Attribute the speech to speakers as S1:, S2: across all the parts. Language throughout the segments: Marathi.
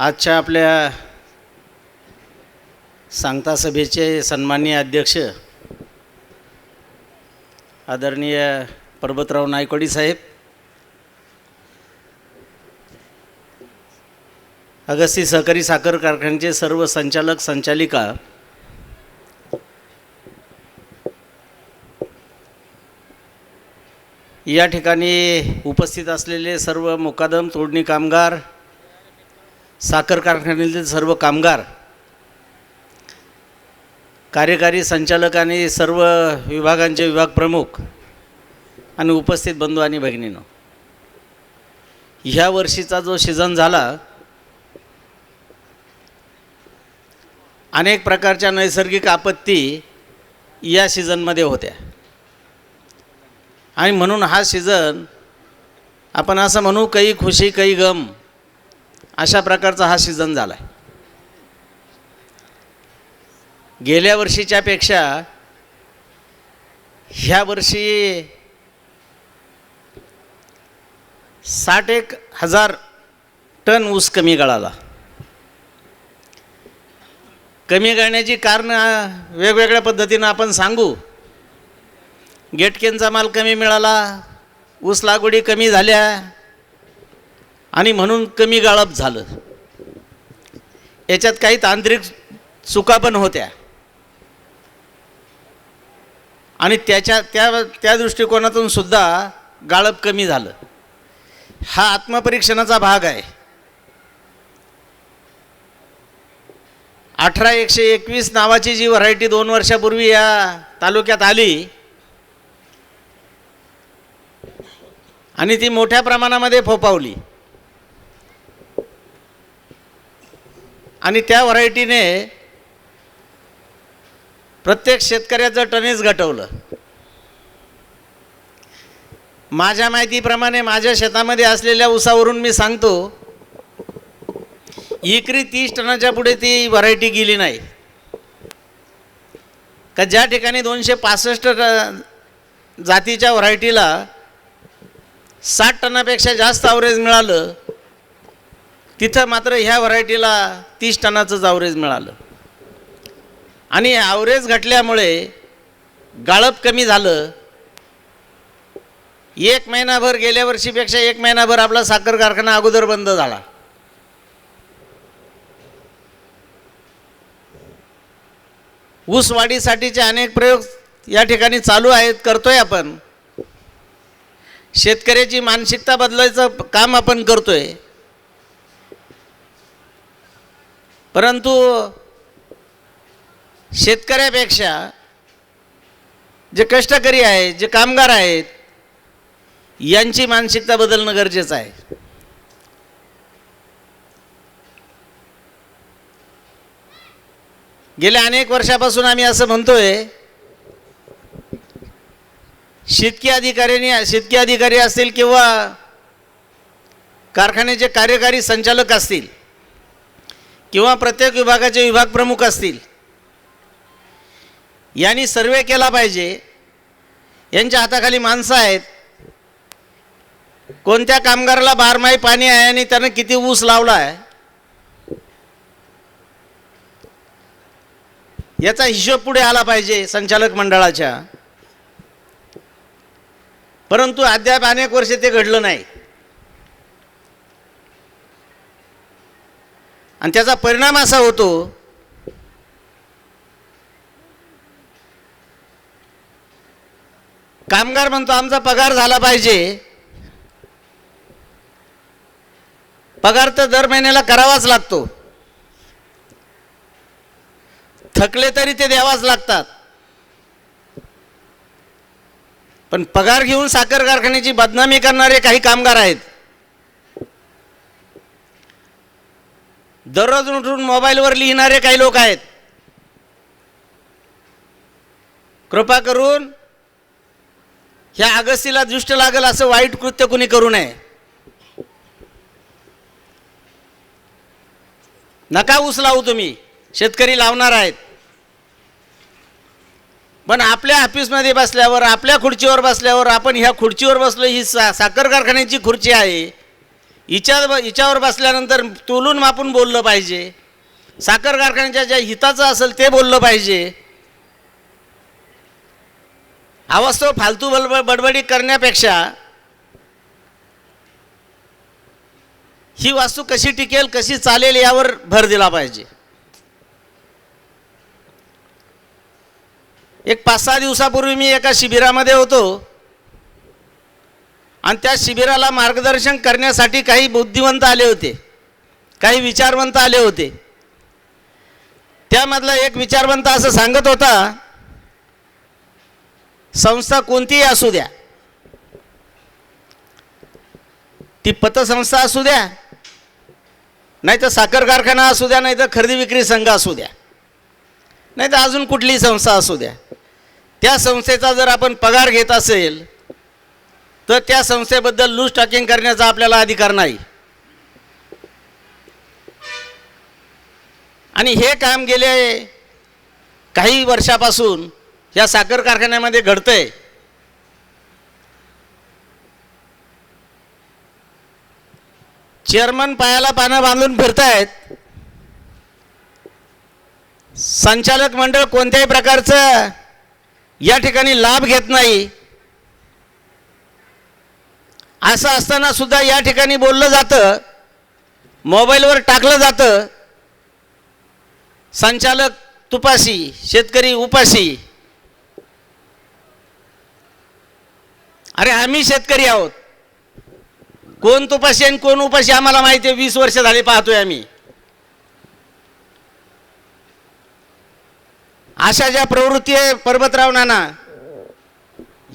S1: आजच्या आपल्या सांगता सभेचे सन्माननीय अध्यक्ष आदरणीय पर्वतराव नायकोडी साहेब अगस्ती सहकारी साखर कारखान्याचे सर्व संचालक संचालिका या ठिकाणी उपस्थित असलेले सर्व मुकादम तोडणी कामगार साखर कारखान्यातील सर्व कामगार कार्यकारी संचालक आणि सर्व विभागांचे विभाग प्रमुख आणि उपस्थित बंधू आणि भगिनीनं ह्या वर्षीचा जो सीझन झाला अनेक प्रकारच्या नैसर्गिक आपत्ती या सीझनमध्ये होत्या. आणि म्हणून हा सीझन आपण असं म्हणू काही खुशी काही गम अशा प्रकारचा हा सीझन झाला आहे गेल्या वर्षीच्या पेक्षा ह्या वर्षी साठ एक हजार टन ऊस कमी गळाला. कमी गळण्याची कारणं वेगवेगळ्या पद्धतीनं आपण सांगू. गेटकेनचा माल कमी मिळाला ऊस लागवडी कमी झाल्या आणि म्हणून कमी गाळप झालं. याच्यात काही तांत्रिक चुका पण होत्या. आणि त्याच्या त्या त्या दृष्टिकोनातून सुद्धा गाळप कमी झालं. हा आत्मपरीक्षणाचा भाग आहे. अठरा एकशे एकवीस नावाची जी व्हरायटी दोन वर्षापूर्वी या तालुक्यात आली आणि ती मोठ्या प्रमाणामध्ये फोपावली आणि त्या व्हरायटीने प्रत्येक शेतकऱ्याचं टनेज घटवलं. माझ्या माहितीप्रमाणे माझ्या शेतामध्ये असलेल्या उसावरून मी सांगतो इकरी तीस टनाच्या पुढे ती व्हरायटी गेली नाही. का ज्या ठिकाणी दोनशे पासष्ट जातीच्या व्हरायटीला साठ टनापेक्षा जास्त ॲव्हरेज मिळालं तिथं मात्र ह्या व्हरायटीला तीस टनाचंच ॲव्हरेज मिळालं. आणि ॲव्हरेज घटल्यामुळे गाळप कमी झालं. एक महिनाभर गेल्या वर्षीपेक्षा एक महिनाभर आपला साखर कारखाना अगोदर बंद झाला. ऊस वाढीसाठीचे अनेक प्रयोग या ठिकाणी चालू आहेत करतोय आपण. शेतकऱ्याची मानसिकता बदलायचं काम आपण करतोय. परंतु शेतकऱ्यापेक्षा जे कष्टकरी आहेत जे कामगार आहेत यांची मानसिकता बदलणं गरजेचं आहे. गेल्या अनेक वर्षापासून आम्ही असं म्हणतोय शेतकी अधिकाऱ्यांनी शेतकी अधिकारी असतील किंवा कारखान्याचे कार्यकारी संचालक असतील किंवा प्रत्येक विभागाचे विभाग प्रमुख असतील यांनी सर्वे केला पाहिजे. यांच्या हाताखाली माणसं आहेत. कोणत्या कामगाराला बारमाही पाणी आहे आणि त्यानं किती ऊस लावला आहे? याचा हिशोब पुढे आला पाहिजे संचालक मंडळाच्या. परंतु अद्याप अनेक वर्षे ते घडलं नाही. आणि त्याचा परिणाम असा होतो कामगार म्हणतो आमचा पगार झाला पाहिजे. पगार तर दर महिन्याला करावाच लागतो. थकले तरी ते द्यावाच लागतात. पण पगार घेऊन साखर कारखान्याची बदनामी करणारे काही कामगार आहेत. दररोज उठून मोबाईलवर लिहिणारे काही लोक आहेत. कृपा करून ह्या अगस्तीला दृष्ट लागेल असं वाईट कृत्य कुणी करू नये. नका ऊस लावू तुम्ही. शेतकरी लावणार आहेत. पण आपल्या ऑफिसमध्ये बसल्यावर आपल्या खुर्चीवर बसल्यावर आपण ह्या खुर्चीवर बसलो ही सा साखर कारखान्याची खुर्ची आहे. हिच्या हिच्यावर बसल्यानंतर तोलून मापून बोललं पाहिजे. साखर कारखान्याच्या ज्या हिताचं असेल ते बोललं पाहिजे. अवास्तव फालतू बलब बडबडी करण्यापेक्षा ही वास्तू कशी टिकेल कशी चालेल यावर भर दिला पाहिजे. एक पाच सहा दिवसापूर्वी मी एका शिबिरामध्ये होतो. आणि त्या शिबिराला मार्गदर्शन करण्यासाठी काही बुद्धिवंत आले होते. काही विचारवंत आले होते. त्यामधला एक विचारवंत असं सांगत होता संस्था कोणतीही असू द्या. ती पतसंस्था असू द्या नाही तर साखर कारखाना असू द्या नाही तर खरेदी विक्री संघ असू द्या. नाही तर अजून कुठलीही संस्था असू द्या. त्या संस्थेचा जर आपण पगार घेत असेल तर त्या संस्थेबद्दल लूज टॉकिंग करण्याचा आपल्याला अधिकार नाही. आणि हे काम गेले काही वर्षापासून या साखर कारखान्यामध्ये घडतंय. चेअरमन पायाला पानं बांधून फिरतायत. संचालक मंडळ कोणत्याही प्रकारचं या ठिकाणी लाभ घेत नाही. असं असताना सुद्धा या ठिकाणी बोललं जातं मोबाईलवर टाकलं जातं संचालक तुपाशी शेतकरी उपाशी. अरे आम्ही शेतकरी आहोत. कोण तुपाशी आणि कोण उपाशी आम्हाला माहिती आहे वीस वर्ष झाली पाहतोय आम्ही. अशा ज्या प्रवृत्ती आहे पर्वतराव नाना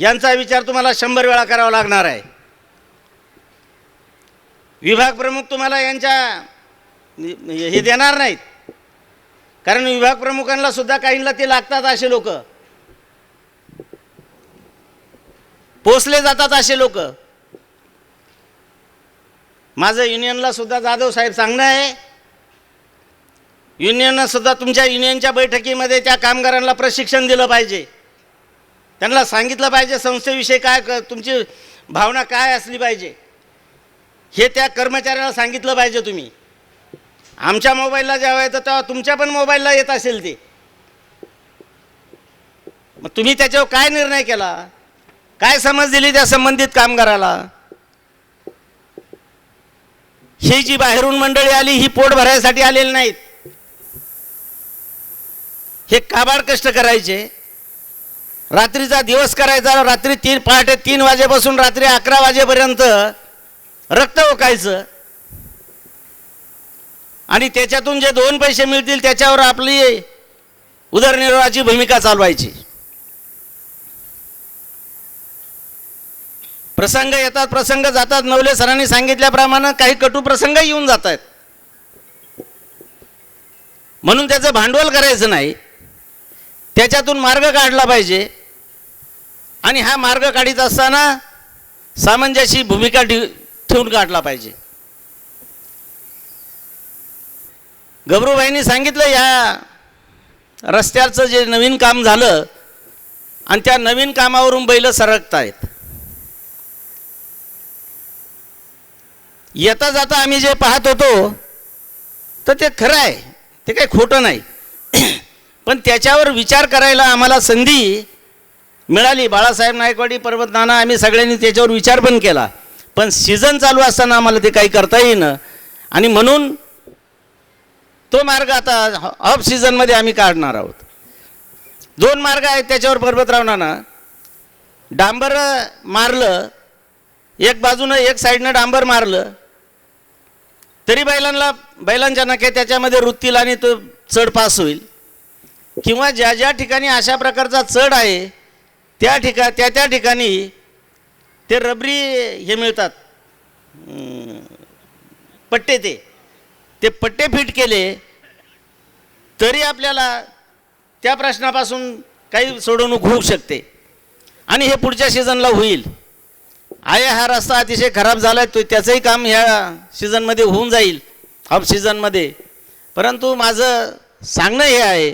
S1: यांचा विचार तुम्हाला शंभर वेळा करावा लागणार आहे. विभाग प्रमुख तुम्हाला यांच्या हे देणार नाहीत. कारण विभाग प्रमुखांना सुद्धा काहींना ते लागतात असे लोक. पोचले जातात असे लोक. माझं युनियनला सुद्धा जाधव साहेब सांगणं आहे. युनियननं सुद्धा तुमच्या युनियनच्या बैठकीमध्ये त्या कामगारांना प्रशिक्षण दिलं पाहिजे. त्यांना सांगितलं पाहिजे संस्थेविषयी काय क- तुमची भावना काय असली पाहिजे. हे त्या कर्मचाऱ्याला सांगितलं पाहिजे तुम्ही. आमच्या मोबाईलला जेव्हा येतं तेव्हा तुमच्या पण मोबाईलला येत असेल ते. मग तुम्ही त्याच्यावर काय निर्णय केला? काय समज दिली त्या संबंधित कामगाराला? ही जी बाहेरून मंडळी आली ही पोट भरायसाठी आलेली नाहीत. हे काबाड कष्ट करायचे. रात्रीचा दिवस करायचा रात्री तीन पहाटे तीन वाजेपासून रात्री अकरा वाजेपर्यंत रक्त ओकायचं. आणि त्याच्यातून जे दोन पैसे मिळतील त्याच्यावर आपली उदरनिर्वाहाची भूमिका चालवायची. प्रसंग येतात प्रसंग जातात. नवले सरांनी सांगितल्याप्रमाणे काही कटू प्रसंग येऊन जात आहेत म्हणून त्याचं भांडवल करायचं नाही. त्याच्यातून मार्ग काढला पाहिजे. आणि हा मार्ग काढीत असताना सामंजस्यी भूमिका ठेव- ठेवून काढला पाहिजे. गबरूबाईंनी सांगितलं या रस्त्याचं जे नवीन काम झालं आणि त्या नवीन कामावरून बैल सरकत आहेत येता जाता आम्ही जे पाहत होतो तर ते खरं आहे ते काही खोटं नाही. पण त्याच्यावर विचार करायला आम्हाला संधी मिळाली. बाळासाहेब नायकवाडी पर्वत नाना आम्ही सगळ्यांनी त्याच्यावर विचार पण केला. पण सीझन चालू असताना आम्हाला ते काही करता येईनं. आणि म्हणून तो मार्ग आता ऑफ सीझनमध्ये आम्ही काढणार आहोत. दोन मार्ग आहेत त्याच्यावर पर्वतराव ना डांबर मारलं एक बाजूनं एक साईडनं डांबर मारलं. तरी बैलांना बैलांच्या नखे त्याच्यामध्ये रुततील आणि तो चढ पास होईल. किंवा ज्या ज्या ठिकाणी अशा प्रकारचा चढ आहे त्या ठिका त्या त्या ठिकाणी ते रबरी हे मिळतात. पट्टे ते. ते पट्टे फिट केले तरी आपल्याला त्या प्रश्नापासून काही सोडवणूक होऊ शकते. आणि हे पुढच्या सीझनला होईल. आहे हा रस्ता अतिशय खराब झाला आहे तो त्याचंही काम ह्या सीझनमध्ये होऊन जाईल ऑफ सीझनमध्ये. परंतु माझं सांगणं हे आहे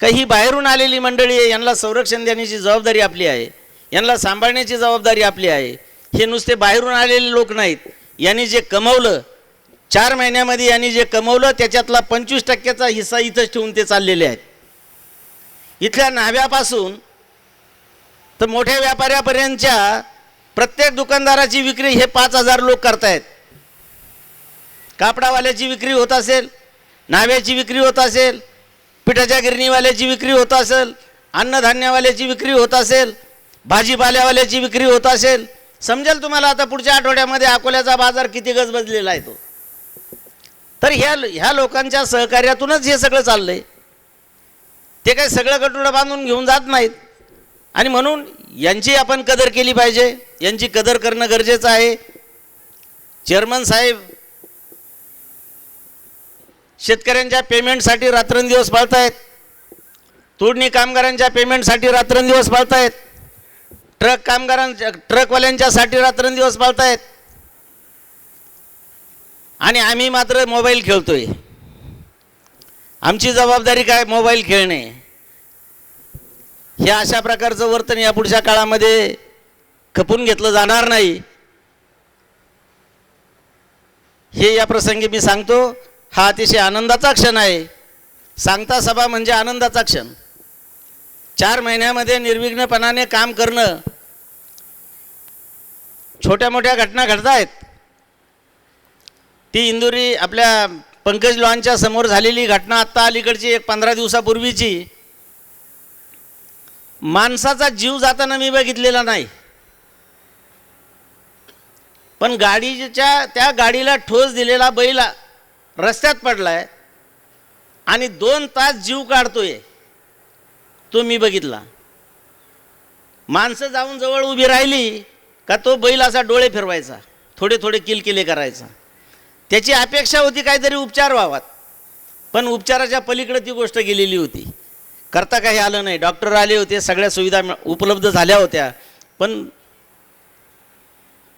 S1: का ही बाहेरून आलेली मंडळी आहे यांना संरक्षण देण्याची जबाबदारी आपली आहे. यांना सांभाळण्याची जबाबदारी आपली आहे. हे नुसते बाहेरून आलेले लोक नाहीत. यांनी जे कमवलं चार महिन्यामध्ये यांनी जे कमवलं त्याच्यातला पंचवीस टक्क्याचा हिस्सा इथंच ठेवून ते चाललेले आहेत. इथल्या न्हाव्यापासून तर मोठ्या व्यापाऱ्यापर्यंतच्या प्रत्येक दुकानदाराची विक्री हे पाच हजार लोक करतायत. कापडावाल्याची विक्री होत असेल न्हाव्याची विक्री होत असेल पिठाच्या गिरणीवाल्याची विक्री होत असेल अन्नधान्यवाल्याची विक्री होत असेल भाजीपाल्यावाल्याची विक्री होत असेल समजेल तुम्हाला आता पुढच्या आठवड्यामध्ये अकोल्याचा बाजार किती गज बजलेला आहे तो. तर ह्या ह्या लोकांच्या सहकार्यातूनच हे सगळं चाललंय. ते काही सगळं कटुडं बांधून घेऊन जात नाहीत. आणि म्हणून यांची आपण कदर केली पाहिजे. यांची कदर करणं गरजेचं आहे. चेअरमन साहेब शेतकऱ्यांच्या पेमेंटसाठी रात्रंदिवस पाळतायत. तोडणी कामगारांच्या पेमेंटसाठी रात्रंदिवस पाळतायत. ट्रक कामगारांच्या ट्रकवाल्यांच्यासाठी रात्रंदिवस पाळतायत. आणि आम्ही मात्र मोबाईल खेळतोय. आमची जबाबदारी काय? मोबाईल खेळणे. हे अशा प्रकारचं वर्तन या पुढच्या काळामध्ये खपून घेतलं जाणार नाही. हे या प्रसंगी मी सांगतो. हा अतिशय आनंदाचा क्षण आहे. सांगता सभा म्हणजे आनंदाचा क्षण. चार महिन्यामध्ये निर्विघ्नपणाने काम करणं. छोट्या मोठ्या घटना घडत आहेत ती इंदुरी आपल्या पंकज लॉनच्या समोर झालेली घटना आत्ता अलीकडची एक पंधरा दिवसापूर्वीची. माणसाचा जीव जाताना मी बघितलेला नाही. पण गाडीच्या त्या गाडीला ठोस दिलेला बैल रस्त्यात पडलाय. आणि दोन तास जीव काढतोय. तो मी बघितला. माणसं जाऊन जवळ उभी राहिली का तो बैल असा डोळे फिरवायचा थोडे थोडे किलकिले करायचा. त्याची अपेक्षा होती काहीतरी उपचार व्हावात. पण उपचाराच्या पलीकडे ती गोष्ट गेलेली होती. करता काही आलं नाही. डॉक्टर आले होते सगळ्या सुविधा उपलब्ध झाल्या होत्या. पण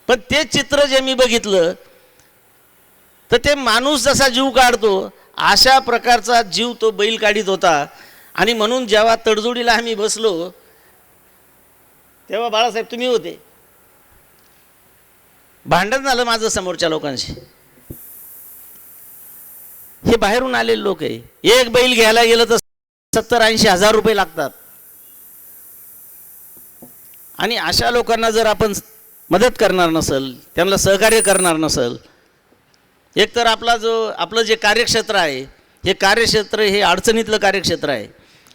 S1: पण ते चित्र जे मी बघितलं तर ते माणूस जसा जीव काढतो अशा प्रकारचा जीव तो बैल काढीत होता. आणि म्हणून जेव्हा तडजोडीला आम्ही बसलो तेव्हा बाळासाहेब तुम्ही होते. भांडण झालं माझं समोरच्या लोकांशी. हे बाहेरून आलेले लोक आहे. एक बैल घ्यायला गेलं तर सत्तर ऐंशी हजार रुपये लागतात. आणि अशा लोकांना जर आपण मदत करणार नसल त्यांना सहकार्य करणार नसल एकतर आपला जो आपलं जे कार्यक्षेत्र आहे हे कार्यक्षेत्र हे अडचणीतलं कार्यक्षेत्र आहे.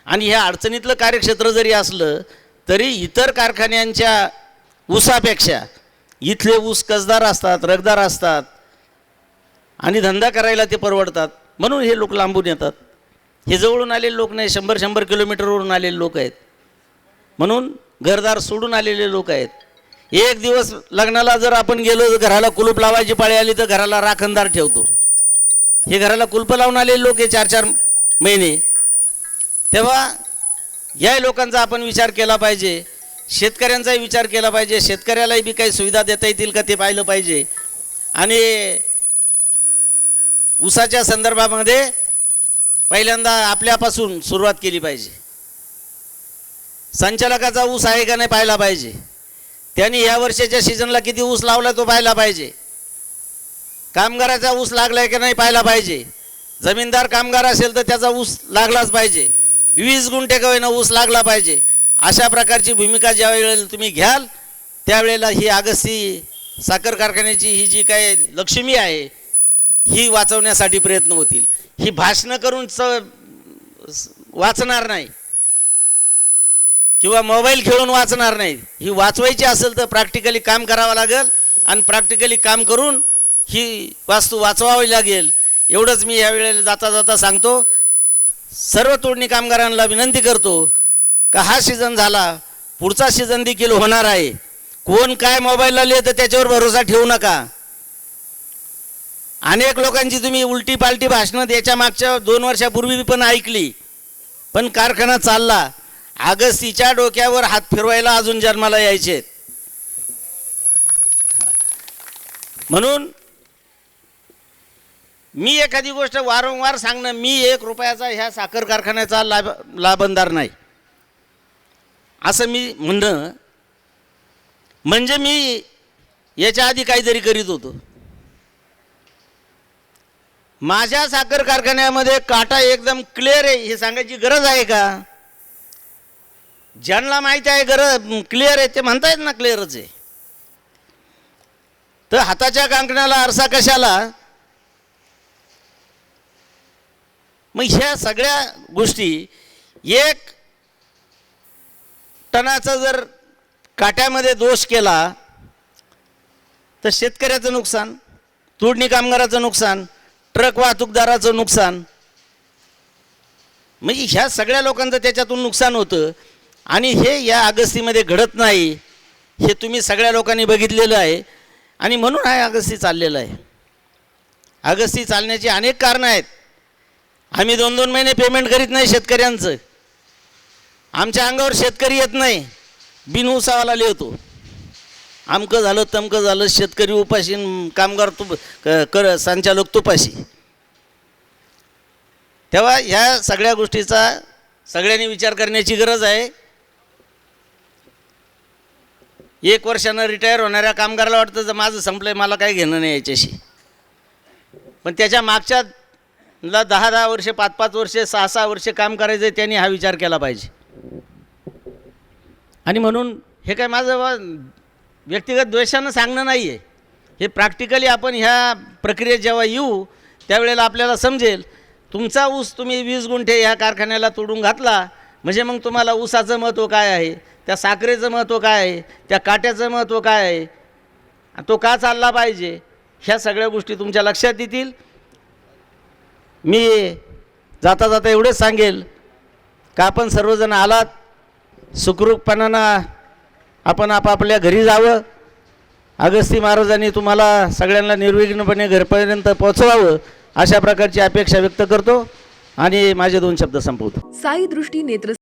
S1: आणि ह्या अडचणीतलं कार्यक्षेत्र जरी असलं तरी इतर कारखान्यांच्या ऊसापेक्षा इथले ऊस कसदार असतात रगदार असतात आणि धंदा करायला ते परवडतात. म्हणून हे लोक लांबून येतात. हे जवळून आलेले लोक नाही शंभर शंभर किलोमीटरवरून आलेले लोक आहेत. म्हणून घरदार सोडून आलेले लोक आहेत. एक दिवस लग्नाला जर आपण गेलो तर घराला कुलूप लावायची पाळी आली तर घराला राखणदार ठेवतो. हे घराला कुलप लावून आलेले लोक हे चार चार महिने तेव्हा या लोकांचा आपण विचार केला पाहिजे. शेतकऱ्यांचाही विचार केला पाहिजे. शेतकऱ्यालाही बी काही सुविधा देता येतील का ते पाहिलं पाहिजे. आणि ऊसाच्या संदर्भामध्ये पहिल्यांदा आपल्यापासून सुरुवात केली पाहिजे. संचालकाचा ऊस आहे का नाही पाहायला पाहिजे. त्यांनी या वर्षाच्या सीझनला किती ऊस लावला तो पाहायला पाहिजे. कामगाराचा ऊस लागलाय का नाही पाहायला पाहिजे. जमीनदार कामगार असेल तर त्याचा ऊस लागलाच पाहिजे. वीस गुंठे का होईना ऊस लागला पाहिजे. अशा प्रकारची भूमिका ज्या वेळेला तुम्ही घ्याल त्यावेळेला ही आगस्ती साखर कारखान्याची ही जी काय लक्ष्मी आहे ही वाचवण्यासाठी प्रयत्न होतील. ही भाषणं करून च वाचणार नाही. किंवा मोबाईल खेळून वाचणार नाही. ही वाचवायची असेल तर प्रॅक्टिकली काम करावं लागेल आणि प्रॅक्टिकली काम करून ही वास्तू वाचवावी लागेल. एवढंच मी यावेळेला जाता जाता सांगतो. सर्व तोडणी कामगारांना विनंती करतो का हा सीझन झाला पुढचा सीझन देखील होणार आहे. कोण काय मोबाईलला लिहितं त्याच्यावर भरोसा ठेवू नका. अनेक लोकांची तुम्ही उलटी पालटी भाषणं त्याच्या मागच्या दोन वर्षापूर्वी पण ऐकली पण कारखाना चालला. आगस्तीच्या डोक्यावर हात फिरवायला अजून जन्माला यायचे म्हणून मी एखादी गोष्ट वारंवार सांगणं मी एक रुपयाचा ह्या साखर कारखान्याचा लाभ लाभंदार नाही. असं मी म्हणणं म्हणजे मी याच्या आधी काहीतरी करीत होतो. माझ्या साखर कारखान्यामध्ये काटा एकदम क्लिअर आहे हे सांगायची गरज आहे का? ज्यांना माहिती आहे गरज क्लिअर आहे ते म्हणतायत ना क्लिअरच आहे. तर हाताच्या कांकण्याला आरसा कशाला? मग ह्या सगळ्या गोष्टी एक टनाचा जर काट्यामध्ये दोष केला तर शेतकऱ्याचं नुकसान तोडणी कामगाराचं नुकसान ट्रक वाहतूकदाराचं नुकसान. म्हणजे ह्या सगळ्या लोकांचं त्याच्यातून नुकसान होतं. आणि हे या अगस्तीमध्ये घडत नाही हे तुम्ही सगळ्या लोकांनी बघितलेलं आहे. आणि म्हणून हा अगस्ती चाललेलं आहे. अगस्ती चालण्याची अनेक कारणं आहेत. आम्ही दोन दोन महिने पेमेंट करीत नाही शेतकऱ्यांचं. आमच्या अंगावर शेतकरी येत नाही. बिनउसावाला लिहितो. आमकं झालं तमकं झालं शेतकरी उपाशी कामगार तुप क- कर संचालक तुपाशी. तेव्हा ह्या सगळ्या गोष्टीचा सगळ्यांनी विचार करण्याची गरज आहे. एक वर्षानं रिटायर होणाऱ्या कामगाराला वाटतं जर माझं संपलंय मला काही घेणं नाही याच्याशी. पण त्याच्या मागच्या ला दहा दहा वर्षे पाच पाच वर्षे सहा सहा वर्षे काम करायचं त्यांनी हा विचार केला पाहिजे. आणि म्हणून हे काय माझं व्यक्तिगत द्वेषानं सांगणं नाही आहे हे प्रॅक्टिकली आपण ह्या प्रक्रियेत जेव्हा येऊ त्यावेळेला आपल्याला समजेल तुमचा ऊस तुम्ही वीस गुंठे ह्या कारखान्याला तोडून घातला म्हणजे मग तुम्हाला ऊसाचं महत्त्व काय आहे? त्या साखरेचं महत्त्व काय आहे? त्या काट्याचं महत्त्व काय आहे? तो का चालला पाहिजे? ह्या सगळ्या गोष्टी तुमच्या लक्षात येतील. मी जाता जाता एवढेच सांगेल का आपण सर्वजण आलात सुखरूपपणानं आपण आपापल्या घरी जावं अगस्ती महाराजांनी तुम्हाला सगळ्यांना निर्विघ्नपणे घरपर्यंत पोहोचवावं अशा प्रकारची अपेक्षा व्यक्त करतो आणि माझे दोन शब्द संपवतो.
S2: साई दृष्टी नेत्र